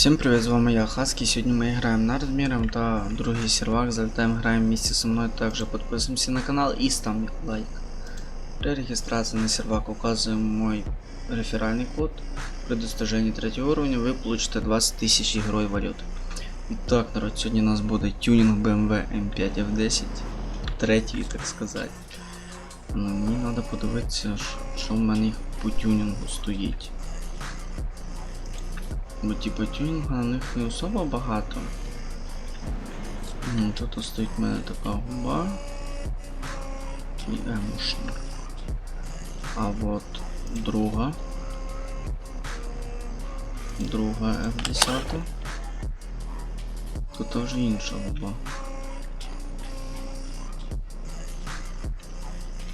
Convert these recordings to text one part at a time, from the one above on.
Всім привіт, з вами я Хаски. Сьогодні ми граємо на розміром та другий сервак. Залетаємо, граємо вместе со мною. Також підписуємося на канал і ставимо лайк. При реєстрації на сервак указуємо мой реферальний код. При достижении третього уровня ви получите 20 тисяч ігрової валюти. І так, народ, сьогодні у нас буде тюнінг BMW M5 F10. Третій, так сказати. Ну, мені треба подивитися, що- в мене по тюнінгу стоїть. Бо типу тюнінга на них не особо багато. М, Тут стоїть в мене така губа і емошна. А от друга. Друга F10. Тут вже інша губа.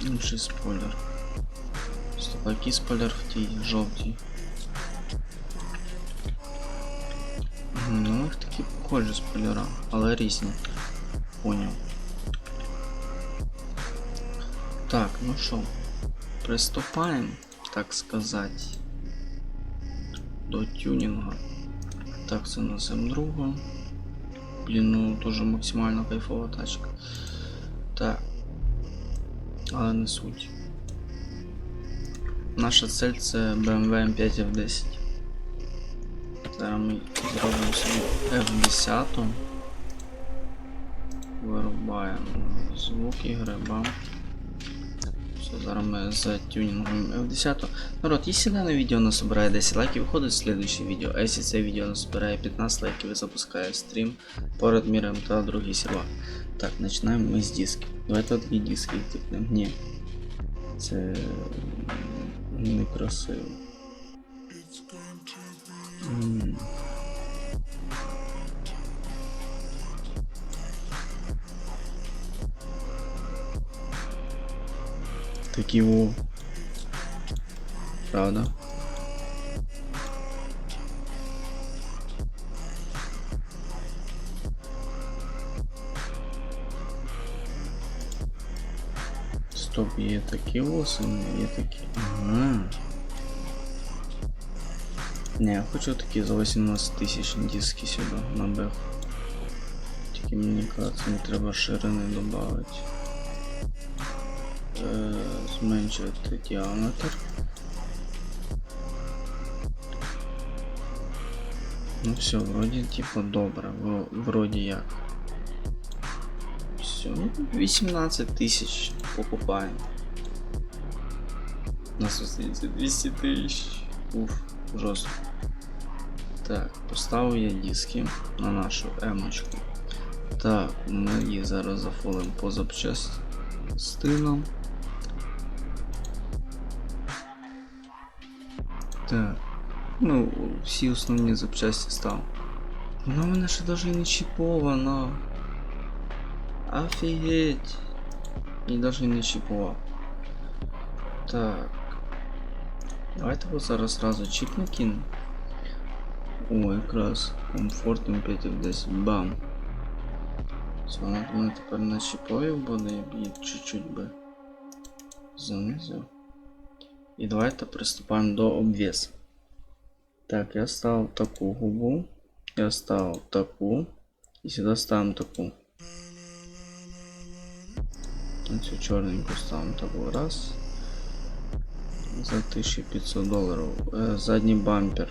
Інший спойлер. Стоп, який спойлер в тій жовтій? Ну, у них такі похожі спойлера, але різні. Поняв. Так, ну що, приступаємо, так сказати, до тюнінга. Так, це на М2. Блін, ну дуже максимально кайфова тачка. Так. Але не суть. Наша цель це BMW M5 F10. Зараз ми зробимо собі F10. Вирубаємо звук ігри, бам. Все, зараз ми затюнінгуємо F10. Народ, якщо дане відео насобирає 10 лайків, виходить слідуюче відео. А якщо це відео насобирає 15 лайків, запускає стрім перед міром та другий сервак. Так, починаємо ми з дисків. Давайте такі диски тикнемо. Ні. Це некрасиво. М. Такі во. Правда? Стоп, є такі восени, є такі. Ага. Не, я хочу такі за 18 тисяч диски сюди на. Тільки мені кажется, не треба ширини додати. Е, зменшити діаметр. Ну все, вроді типа добре, вроді як. Все, ну 18 тисяч покупаємо. У нас остається 200 тисяч. Уф, жорстко. Так, поставив я диски на нашу емочку. Так, ми її зараз зафолимо по запчастинам. Так. Ну, всі основні запчасті став. Вона в мене ще навіть не чіпована. Офігеть. І навіть не чіпував. Так. Давайте його зараз сразу чіп накину. О, якраз комфорт М5 десь бам. Все, вона в мене тепер на чіпові буде, я б чуть-чуть би занизив. І давайте приступаємо до обвесу. Так, я ставив таку губу, я ставив таку, і сюди ставимо таку. Цю чорненьку ставимо таку раз. За 1500 доларів. Е, задній бампер.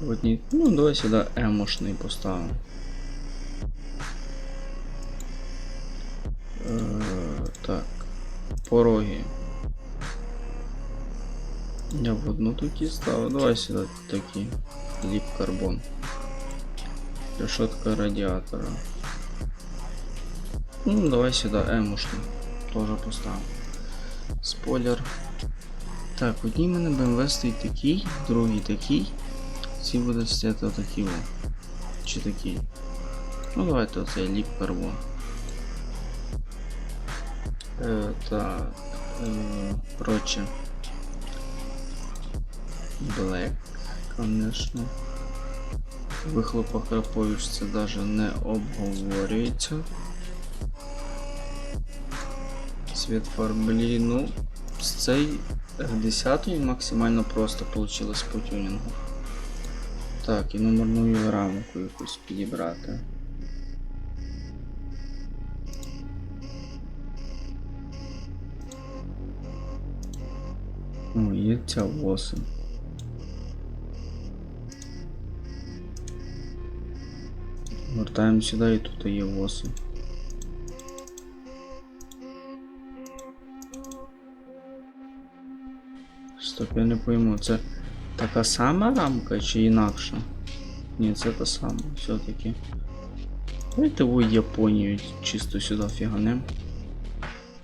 В одній, ну, давай сюди емошний поставимо. Е, так. Пороги. Я в одну такі ставив. Давай сюди такі. Ліп карбон. Решетка радіатора. Ну, давай сюди емушну. Тоже поставимо. Спойлер. Так, в одній мене BMW стоїть такий, в другій такий. Ці будуть стояти такі о. Чи такий. Ну давайте оцей ліп карбон. Е, так. Е, проче. Black, конечно. Вихлопа Крапович це даже не обговорюється. Цвет фарблі, ну, з цей 10 максимально просто получилось по тюнінгу. Так, і номерну рамку якусь підібрати. О, є ця восень. Вертаємо сюди і тут є восень. Стоп, я не пойму, це така сама рамка чи інакша? Ні, це та сама, все-таки. Давайте у Японію чисто сюди фіганем.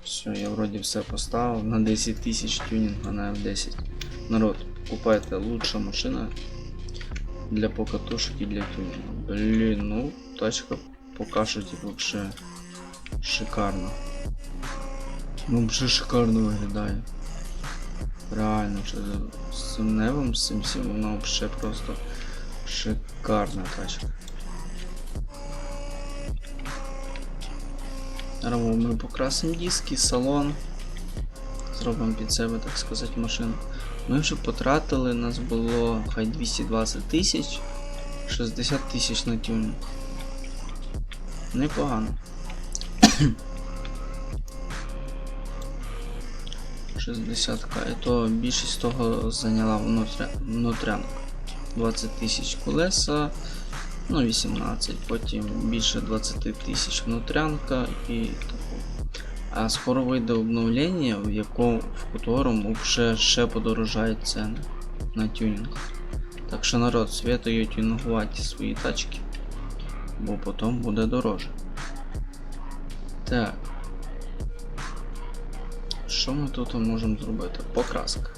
Все, я вроді все поставив на 10 тисяч тюнінга на F10. Народ, купайте лучша машина для покатушек і для тюнінга. Блін, ну тачка поки що вообще шикарна. Ну вже шикарно виглядає. Реально, за- з цим всім вона взагалі просто шикарна тачка. Зараз ми покрасимо диски, салон. Зробимо під себе, так сказати, машину. Ми вже потратили, у нас було хай 220 тисяч, 60 тисяч на тюнінг. Непогано. 60к, і то більшість того зайняла внутря... внутрянка. 20 тисяч колеса, ну 18, потім більше 20 тисяч внутрянка і таку. А скоро вийде обновлення, в якому в которому вже ще подорожають ціни на тюнінг. Так що народ, святою тюнінгувати свої тачки, бо потім буде дороже. Так. Що ми тут можемо зробити? Покраска.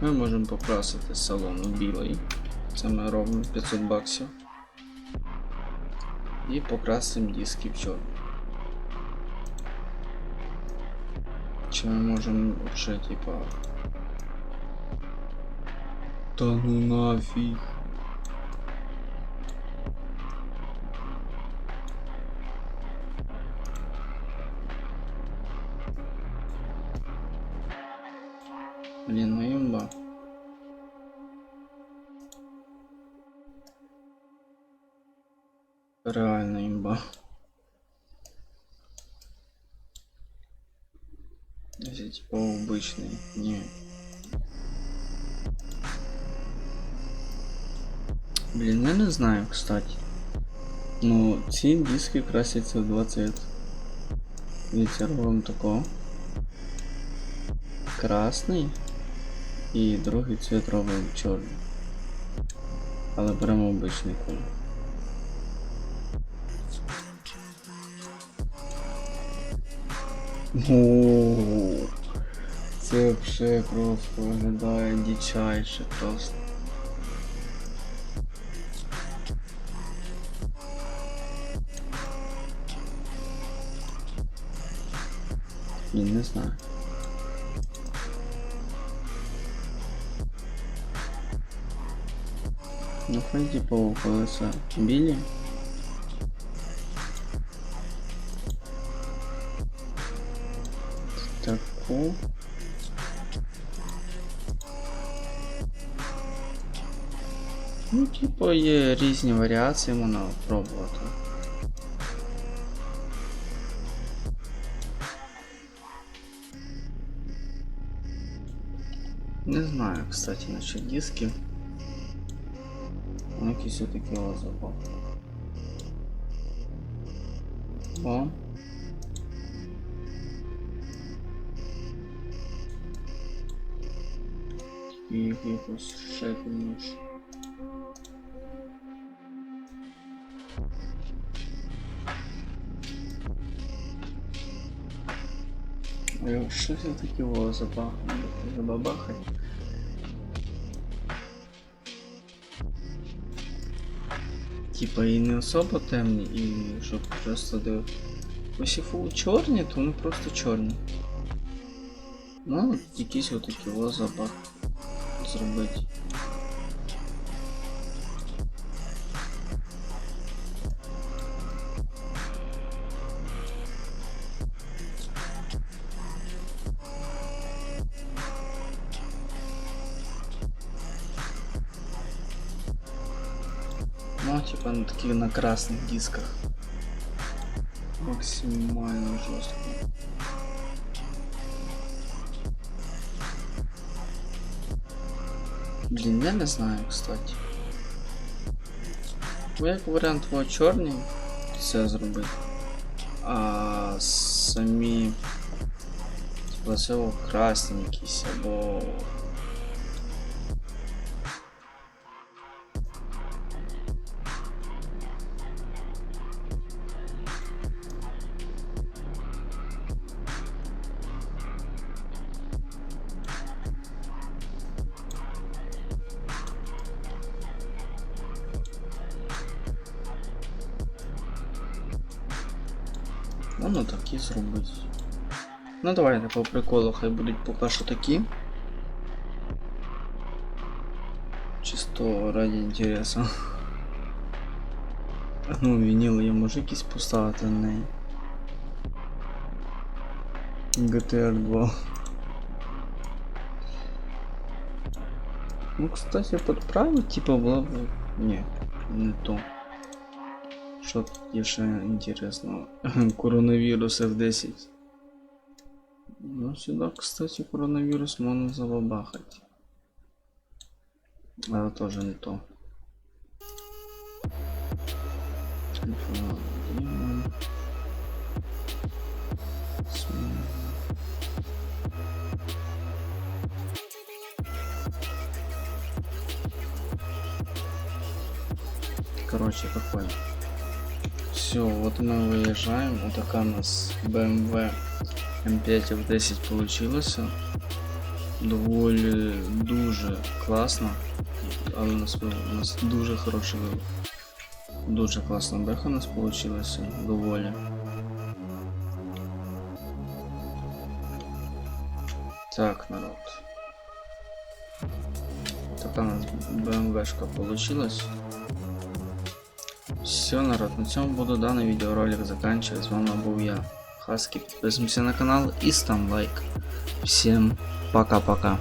Ми можемо покрасити салон у білий. Це ми робимо 500 баксів. І покрасимо диски в чорний. Чи ми можемо вже типа. Та ну нафіг. Блін, ну імба. Реально імба. Если типа обычный, не. Блін, я не знаю, кстати. Ну, ці диски красяться в два цвета. Дивіться, робимо такого. Красний. І другий цвет робимо чорний. Але беремо обичний колір. Це взагалі просто виглядає дичайше просто. Ні, не знаю. Ну, хай типу колеса білі. Таку. Ну, типу, є різні варіації, можна пробувати. Не знаю, кстати, насчет диски. Ну, якийсь все-таки запах. О. І якось ще комусь. Ой, Що це таке Типа і не особо темні, і щоб просто див. Ось і чорні, то вони просто чорні. Ну, якийсь отакий о запах зробити. типа на таких на красных дисках. Максимально жестко. Блін, я не знаю, кстати. Бо як варіант во чорні це зробити. А самі типа це во красні якісь або. Ну, ну такі зробити. Ну давайте по приколу, хай будуть поки що такі. Чисто ради інтересу. Ну, вініл я можу якісь поставити на неї. GTR 2. Ну, кстати, подправить, типа, было бы... Не, не то. Що тут є ще інтересного? Коронавірус F10. Ну, сюда, кстати, коронавирус можно забабахать. А это тоже не то. Короче, какой? Все, вот мы выезжаем. Вот такая у нас BMW М5 F10 получилося. Доволі дуже класно. Але у нас, у нас дуже хороший вибір. Дуже класна беха у нас получилася. Доволі. Так, народ. Така у нас БМВшка получилась. Все, народ, на цьому буду даний відеоролик заканчивать. З вами був я, Хаски. Підписуємося на канал і став лайк. Всем пока-пока.